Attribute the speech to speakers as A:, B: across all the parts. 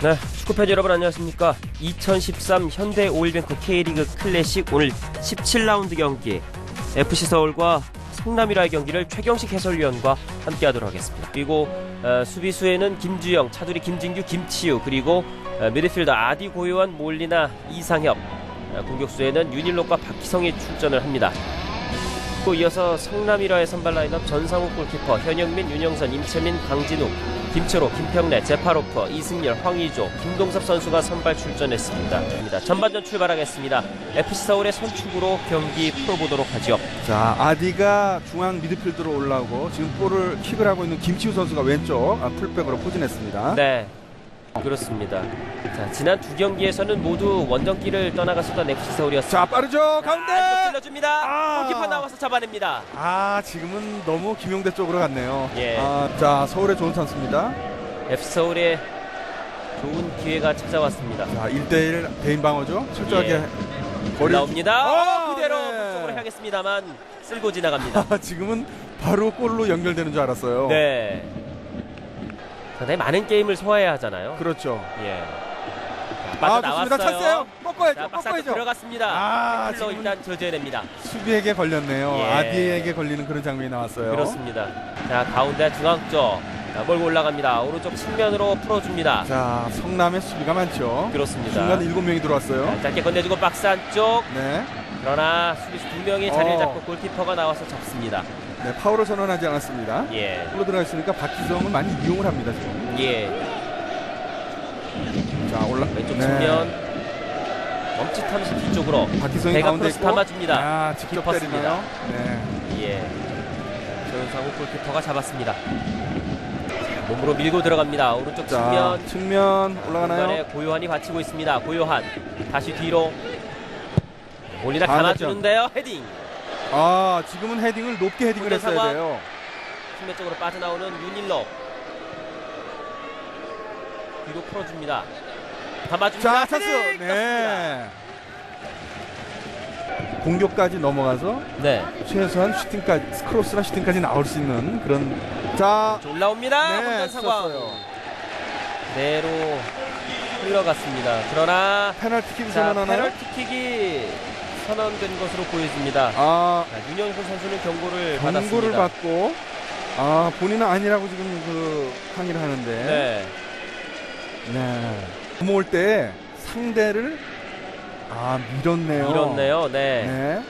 A: 네, 축구팬 여러분 안녕하십니까? 2013 현대 오일뱅크 K리그 클래식 오늘 17라운드 경기 FC 서울과 성남이라의 경기를 최경식 해설위원과 함께하도록 하겠습니다. 그리고 어, 수비수에는 김주영, 차두리 김진규, 김치우 그리고 어, 미드필더 아디 고요한 몰리나 이상협 어, 공격수에는 윤일록과 박희성이 출전을 합니다. 또 이어서 성남일화의 선발 라인업 전상욱 골키퍼, 현영민, 윤영선, 임채민, 강진욱, 김철호, 김평래, 제파로프, 이승열, 황의조, 김동섭 선수가 선발 출전했습니다. 전반전 출발하겠습니다. FC 서울의 선축으로 경기 풀어보도록 하죠.
B: 자 아디가 중앙 미드필드로 올라오고 지금 볼을 킥을 하고 있는 김치우 선수가 왼쪽 아, 풀백으로 포진했습니다.
A: 네, 그렇습니다. 자, 지난 두 경기에서는 모두 원정길을 떠나갔었던 FC 서울이었습니다.
B: 자 빠르죠 가운데.
A: 아, 찔러줍니다.
B: 아.
A: 골키퍼 나와서 잡아냅니다.
B: 아 지금은 너무 김용대 쪽으로 갔네요.
A: 예.
B: 아, 자 서울의 좋은 찬스입니다.
A: FC 서울의 좋은 기회가 찾아왔습니다.
B: 자 1대1 대인 방어죠. 철저하게
A: 예.
B: 거리
A: 올라옵니다.
B: 어,
A: 어, 그대로
B: 네.
A: 쪽으로 향했습니다만 쓸고 지나갑니다.
B: 아, 지금은 바로 골로 연결되는 줄 알았어요.
A: 네. 상당히 많은 게임을 소화해야 하잖아요.
B: 그렇죠.
A: 예. 자,
B: 아 좋습니다. 꺾어야죠.
A: 자,
B: 꺾어야죠.
A: 들어갔습니다.
B: 아, 지금-
A: 일단 저지해냅니다.
B: 수비에게 걸렸네요.
A: 예.
B: 아디에게 걸리는 그런 장면이 나왔어요.
A: 그렇습니다. 자, 가운데 중앙 쪽. 자, 몰고 올라갑니다. 오른쪽 측면으로 풀어줍니다.
B: 자 성남의 수비가 많죠.
A: 그렇습니다.
B: 중간에 일곱 명이 들어왔어요.
A: 자, 짧게 건네주고 박스 안쪽.
B: 네.
A: 그러나 수비수 두 명이 자리를
B: 어.
A: 잡고 골키퍼가 나와서 잡습니다.
B: 네, 파울을 선언하지 않았습니다.
A: 예.
B: 골로 들어가 있으니까 박기성은 많이 이용을 합니다 지금.
A: 예.
B: 자 올라
A: 왼쪽
B: 네.
A: 측면. 멈칫하면서 뒤쪽으로.
B: 박기성이
A: 배가
B: 가운데
A: 크로스
B: 있고.
A: 담아줍니다.
B: 아, 직접
A: 깊었습니다.
B: 때리나요? 네.
A: 예. 조윤상우 골키퍼가 잡았습니다. 몸으로 밀고 들어갑니다. 오른쪽
B: 자
A: 측면.
B: 측면 올라가나요?
A: 고요한이 받치고 있습니다. 고요한 다시 뒤로 올리다
B: 아,
A: 감아주는데요. 헤딩.
B: 아 지금은 헤딩을 높게 헤딩을 했어야
A: 상황.
B: 돼요.
A: 측면 쪽으로 빠져나오는 윤일로 뒤로 풀어줍니다. 담아줍니다.
B: 자 찬스.
A: 헤딩!
B: 네. 공격까지 넘어가서
A: 네.
B: 최소한 슈팅까지 크로스나 슈팅까지 나올 수 있는 그런 자
A: 자, 올라옵니다.
B: 네,
A: 혼전 상황.
B: 썼어요.
A: 내로 흘러갔습니다. 그러나
B: 페널티킥
A: 자,
B: 선언하나요?
A: 페널티킥이 선언된 것으로 보여집니다.
B: 아
A: 자, 윤영선 선수는 경고를
B: 경고를
A: 받았습니다.
B: 받고 아 본인은 아니라고 지금 그 항의를 하는데
A: 네.
B: 네. 넘어올 때 상대를 아 밀었네요.
A: 밀었네요. 네.
B: 네.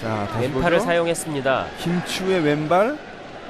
B: 자 다시
A: 왼팔을
B: 보죠.
A: 사용했습니다.
B: 김추의 왼발.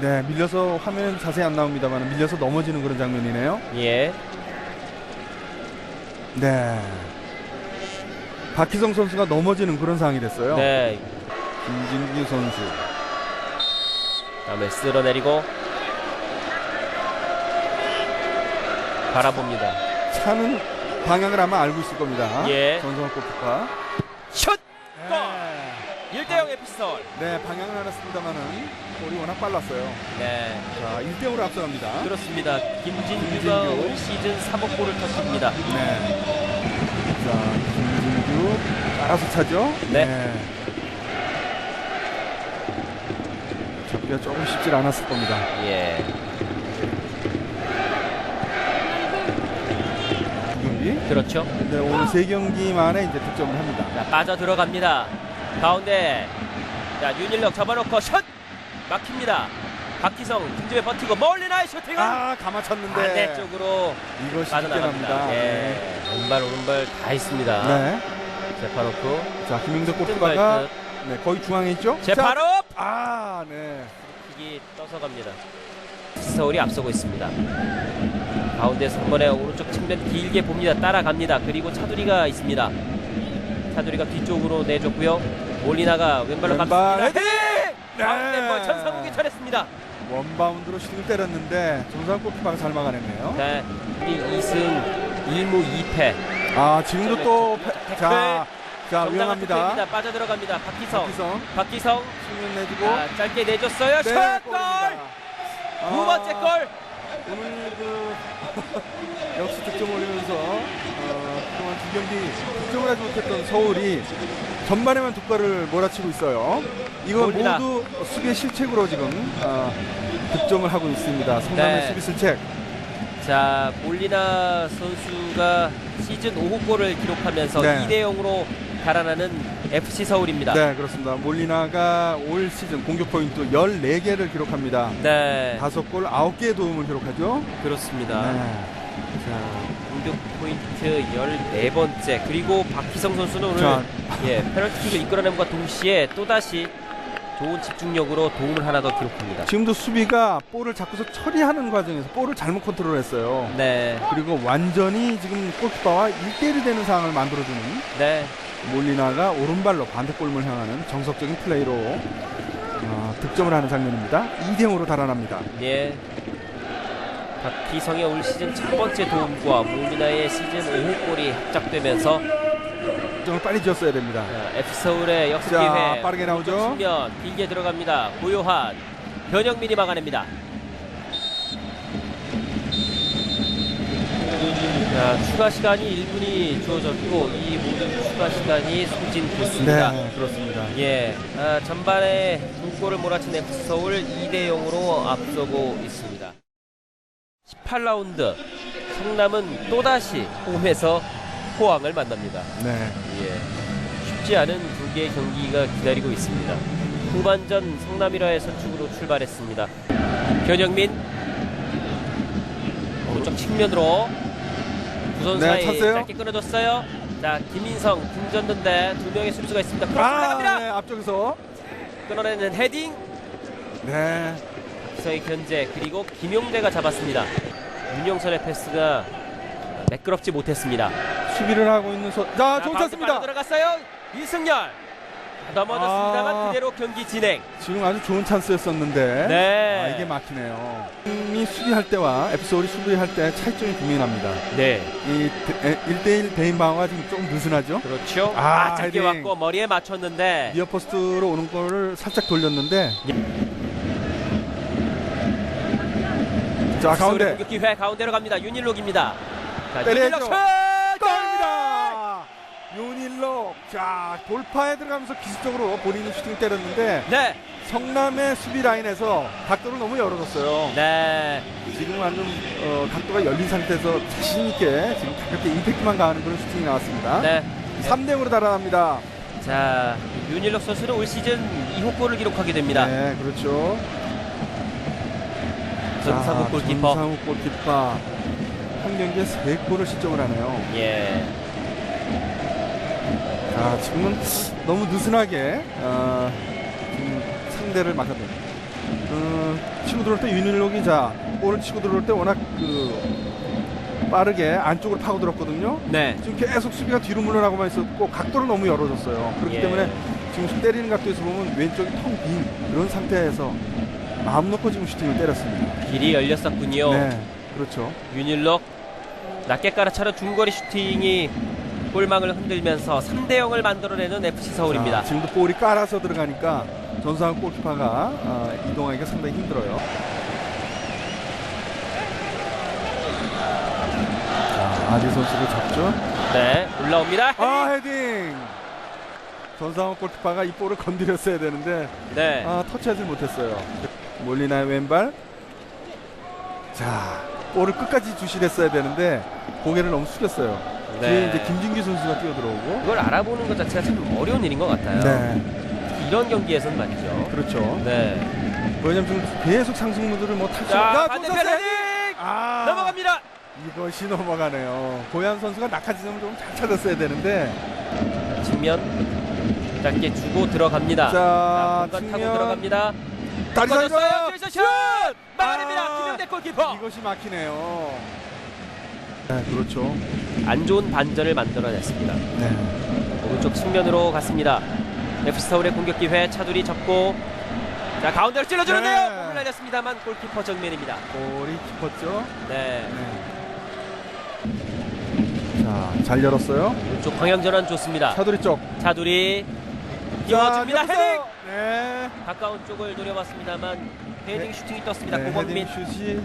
B: 네 밀려서 화면 자세히 안 나옵니다만 밀려서 넘어지는 그런 장면이네요.
A: 예.
B: 네. 박희성 선수가 넘어지는 그런 상황이 됐어요.
A: 네.
B: 김진규 선수.
A: 다음에 쓸어내리고 바라봅니다.
B: 차는 방향을 아마 알고 있을 겁니다.
A: 예.
B: 전성호 골키퍼.
A: 슛!
B: 네.
A: 1대0 에피솔.
B: 네, 방향을 알았습니다만은 볼이 워낙 빨랐어요.
A: 네.
B: 자, 1대0으로 앞서갑니다.
A: 그렇습니다. 김진규가
B: 김진규.
A: 올 시즌 3억 골을 터뜨립니다.
B: 네. 자, 알아서 차죠?
A: 네.
B: 잡기가 조금 쉽지 않았을 겁니다.
A: 예.
B: 두 경기.
A: 그렇죠.
B: 네, 오늘 세 경기 만에 이제 득점을 합니다.
A: 자, 빠져 들어갑니다. 가운데. 자, 윤일력 접어놓고 슛! 막힙니다. 박희성 뒷집에 버티고 멀리 나의 슈팅은
B: 아, 감아쳤는데.
A: 반대쪽으로
B: 쉽게
A: 빠져나갑니다. 예. 왼발 오른발 다 있습니다.
B: 네.
A: 제파로프.
B: 자,
A: 뜬발
B: 골키퍼가
A: 끝.
B: 네, 거의 중앙에 있죠?
A: 제파로
B: 자, 아, 네.
A: 킥이 떠서 갑니다. 서울이 앞서고 있습니다. 가운데서 한 번에 오른쪽 측면 길게 봅니다. 따라갑니다. 그리고 차두리가 있습니다. 차두리가 뒤쪽으로 내줬고요. 몰리나가 왼발로
B: 왼발
A: 갑니다.
B: 헤딩! 네.
A: 가운데 뭐 전상욱이 쳐냈습니다.
B: 원바운드로 슈팅을 때렸는데 전상 골키퍼가 잘 막아냈네요.
A: 네, 2승 1무 2패.
B: 아, 지금도 또 패-
A: 태클.
B: 자, 자, 위험합니다.
A: 빠져 들어갑니다. 박기성.
B: 박기성
A: 박기성.
B: 측면 내주고
A: 자, 짧게 내줬어요.
B: 네,
A: 슛
B: 골입니다.
A: 골!
B: 아,
A: 두 번째 골.
B: 오늘 그 역시 득점 올리면서 어, 그동안 두 경기 득점을 하지 못했던 서울이 전반에만 두 골을 몰아치고 있어요. 이거
A: 골입니다.
B: 모두 수비의 실책으로 지금 어, 득점을 하고 있습니다. 성남의
A: 네.
B: 수비 실책.
A: 자 몰리나 선수가 시즌 5호 골을 기록하면서
B: 네.
A: 2대 0으로 달아나는 FC 서울입니다.
B: 네, 그렇습니다. 몰리나가 올 시즌 공격 포인트 14개를 기록합니다.
A: 네,
B: 5골 9개의 도움을 기록하죠.
A: 그렇습니다.
B: 네.
A: 자, 공격 포인트 14번째. 그리고 박희성 선수는 오늘
B: 자.
A: 예, 페널티킥을 이끌어냄과 동시에 또다시 좋은 집중력으로 도움을 하나 더 기록합니다.
B: 지금도 수비가 볼을 잡고서 처리하는 과정에서 볼을 잘못 컨트롤했어요.
A: 네.
B: 그리고 완전히 지금 골키퍼와 1대1이 되는 상황을 만들어주는
A: 네.
B: 몰리나가 오른발로 반대골문을 향하는 정석적인 플레이로 어, 득점을 하는 장면입니다. 2대0으로 달아납니다.
A: 예. 박희성의 올 시즌 첫 번째 도움과 몰리나의 시즌 5호 골이 합작되면서
B: 득점을 빨리 지었어야 됩니다.
A: 자, FC 서울의 역습
B: 자,
A: 기회
B: 빠르게 나오죠.
A: 측면 길게 들어갑니다. 고요한 변영민이 막아냅니다. 자, 추가 시간이 1분이 주어졌고 이 모든 추가 시간이 소진됐습니다.
B: 네, 그렇습니다.
A: 예, 아, 전반에 두 골을 몰아친 FC 서울 2대 0으로 앞서고 있습니다. 18라운드 성남은 또다시 홈에서 포항을 만납니다.
B: 네.
A: 예, 쉽지 않은 두 개의 경기가 기다리고 있습니다. 후반전 성남이라의 선축으로 출발했습니다. 변영민 오른쪽 측면으로 두 선수
B: 네,
A: 사이
B: 찼어요.
A: 짧게 끊어줬어요. 자 김인성 등졌는데 두 명의 수비수가 있습니다. 크로스
B: 아,
A: 나갑니다.
B: 네, 앞쪽에서.
A: 끊어내는 헤딩.
B: 네.
A: 박성의 견제 그리고 김용대가 잡았습니다. 윤영선의 패스가 매끄럽지 못했습니다.
B: 수비를 하고 있는 선. 자, 찬스입니다.
A: 들어갔어요. 이승열 넘어졌습니다만
B: 아.
A: 그대로 경기 진행.
B: 지금 아주 좋은 찬스였었는데.
A: 네.
B: 아, 이게 막히네요. 이 수비할 때와 앱소울이 수비할 때 차이점이 분명히 납니다.
A: 네,
B: 이 1대1 대인 방어가 지금 조금 느슨하죠.
A: 그렇죠.
B: 아,
A: 아, 짧게
B: 헤딩.
A: 왔고 머리에 맞췄는데
B: 니어 포스트로 오는 거를 살짝 돌렸는데. 자,
A: 서울의
B: 가운데.
A: 공격 기회 가운데로 갑니다. 윤일록입니다. 자,
B: 때려야죠.
A: 윤일록 슛!
B: 윤일록. 자, 돌파에 들어가면서 기술적으로 본인이 슈팅 때렸는데
A: 네,
B: 성남의 수비 라인에서 각도를 너무 열어줬어요.
A: 네,
B: 지금 완전 어, 각도가 열린 상태에서 자신 있게 지금 가볍게 임팩트만 가하는 그런 슈팅이 나왔습니다.
A: 네.
B: 3대 0으로 달아납니다.
A: 자, 윤일록 선수는 올 시즌 2호 골을 기록하게 됩니다.
B: 네, 그렇죠.
A: 전상욱
B: 자,
A: 골키퍼.
B: 전상욱 골키퍼. 한 경기에 3골을 실점을 하네요.
A: 예,
B: 자, 지금은 너무 느슨하게 어, 상대를 막아냅니다. 어, 치고 들어올 때 윤일록이 자 볼을 치고 들어올 때 워낙 그 빠르게 안쪽으로 파고들었거든요.
A: 네,
B: 지금 계속 수비가 뒤로 물러나고만 있었고 각도를 너무 열어줬어요. 그렇기
A: 예.
B: 때문에 지금 때리는 각도에서 보면 왼쪽이 텅 빈 그런 상태에서 마음 놓고 지금 슈팅을 때렸습니다.
A: 길이 열렸었군요.
B: 네, 그렇죠.
A: 윤일록 낮게 깔아차는 중거리 슈팅이 골망을 흔들면서 3대 0을 만들어내는 FC 서울입니다.
B: 자, 지금도 볼이 깔아서 들어가니까 전상욱 골키퍼가 어, 이동하기가 상당히 힘들어요. 자, 아디 선수를 잡죠.
A: 네, 올라옵니다.
B: 아 헤딩. 전상욱 골키퍼가 이 볼을 건드렸어야 되는데
A: 네,
B: 아, 터치하지 못했어요. 몰리나의 왼발. 자, 볼을 끝까지 주시했어야 되는데 고개를 너무 숙였어요. 뒤에
A: 네.
B: 이제 김진규 선수가 뛰어들어오고.
A: 그걸 알아보는 것 자체가 참 어려운 일인 것 같아요.
B: 네,
A: 이런 경기에선 말이죠.
B: 그렇죠.
A: 네.
B: 왜냐면 지금 계속 상승무들을 뭐 탈출.
A: 자,
B: 야,
A: 반대편! 헤딩
B: 아,
A: 넘어갑니다.
B: 이것이 넘어가네요. 고현 선수가 낙하 지점을 좀 잘 찾았어야 되는데.
A: 측면 짧게 주고 들어갑니다.
B: 자,
A: 공간 타고
B: 측면.
A: 들어갑니다.
B: 다리.
A: 뻗었어요. 뒤에서 슛! 막아냅니다.
B: 아.
A: 김영대 골키퍼.
B: 이것이 막히네요. 네, 그렇죠.
A: 안 좋은 반전을 만들어냈습니다.
B: 네.
A: 오른쪽 측면으로 갔습니다. FC 서울의 공격 기회 차두리 접고 자 가운데로 찔러주는데요.
B: 네.
A: 공을 날렸습니다만 골키퍼 정면입니다.
B: 볼이 깊었죠.
A: 네.
B: 네. 자, 잘 열었어요.
A: 오른쪽 방향 전환 좋습니다.
B: 차두리 쪽.
A: 차두리.
B: 옆에서.
A: 헤딩
B: 네.
A: 가까운 쪽을 노려봤습니다만 헤딩
B: 네.
A: 슈팅이 떴습니다.
B: 네,
A: 고범민.
B: 헤딩 슛이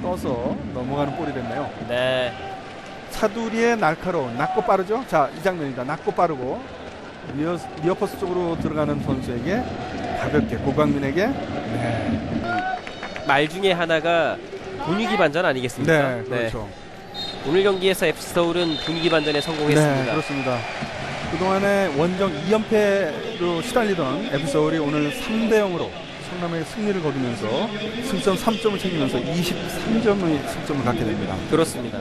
B: 떠서 넘어가는 볼이 됐네요.
A: 네.
B: 차두리의 날카로운 낮고 빠르죠. 자, 이 장면입니다. 낮고 빠르고 리어, 리어퍼스 쪽으로 들어가는 선수에게 가볍게 고광민에게 네.
A: 말 중에 하나가 분위기 반전 아니겠습니까?
B: 네, 그렇죠.
A: 오늘 경기에서 FC 서울은 분위기 반전에 성공했습니다.
B: 네, 그렇습니다. 그동안에 원정 2연패로 시달리던 FC 서울이 오늘 3대 0으로 성남의 승리를 거두면서 승점 3점을 챙기면서 23점의 승점을 갖게 됩니다.
A: 그렇습니다.